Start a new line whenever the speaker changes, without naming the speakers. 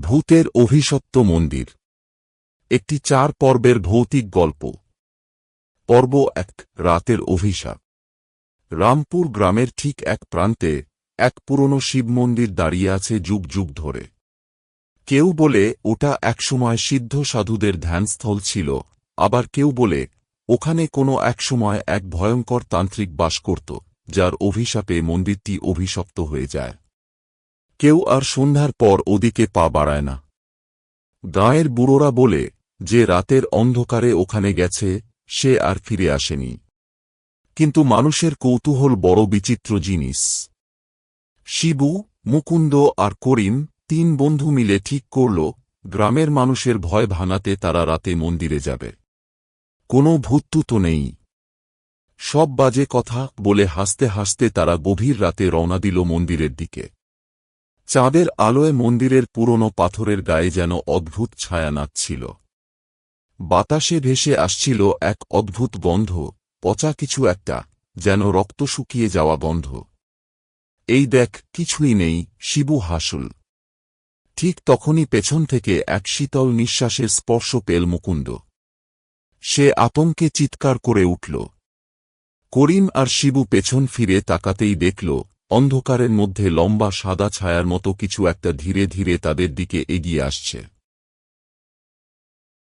ভূতের অভিশপ্ত মন্দির। একটি চার পর্বের ভৌতিক গল্প। পর্ব এক, রাতের অভিশাপ। রামপুর গ্রামের ঠিক এক প্রান্তে এক পুরনো শিব মন্দির দাঁড়িয়ে আছে যুগ যুগ ধরে। কেউ বলে ওটা একসময় সিদ্ধ সাধুদের ধ্যানস্থল ছিল, আবার কেউ বলে ওখানে কোনো একসময় এক ভয়ঙ্কর তান্ত্রিক বাস করত, যার অভিশাপে মন্দিরটি অভিশপ্ত হয়ে যায়। কেউ আর সন্ধ্যার পর ওদিকে পা বাড়ায় না। গাঁয়ের বুড়োরা বলে, যে রাতের অন্ধকারে ওখানে গেছে, সে আর ফিরে আসেনি। কিন্তু মানুষের কৌতূহল বড় বিচিত্র জিনিস। শিবু, মুকুন্দ আর করিম তিন বন্ধু মিলে ঠিক করল, গ্রামের মানুষের ভয় ভাঙাতে তারা রাতে মন্দিরে যাবে। কোনো ভূত্তু তো নেই। সব বাজে কথা বলে হাসতে হাসতে তারা গভীর রাতে রওনা দিল মন্দিরের দিকে। চাঁদের আলোয় মন্দিরের পুরনো পাথরের গায়ে যেন অদ্ভুত ছায়া নাচছিল। বাতাসে ভেসে আসছিল এক অদ্ভুত গন্ধ, পচা কিছু একটা, যেন রক্ত শুকিয়ে যাওয়া গন্ধ। এই দেখ, কিছুই নেই, শিবু হাসুল। ঠিক তখনই পেছন থেকে এক শীতল নিঃশ্বাসের স্পর্শ পেল মুকুন্দ। সে আতঙ্কে চিৎকার করে উঠল। করিম আর শিবু পেছন ফিরে তাকাতেই দেখল অন্ধকারের মধ্যে লম্বা সাদা ছায়ার মতো কিছু একটা ধীরে ধীরে তাদের দিকে এগিয়ে আসছে।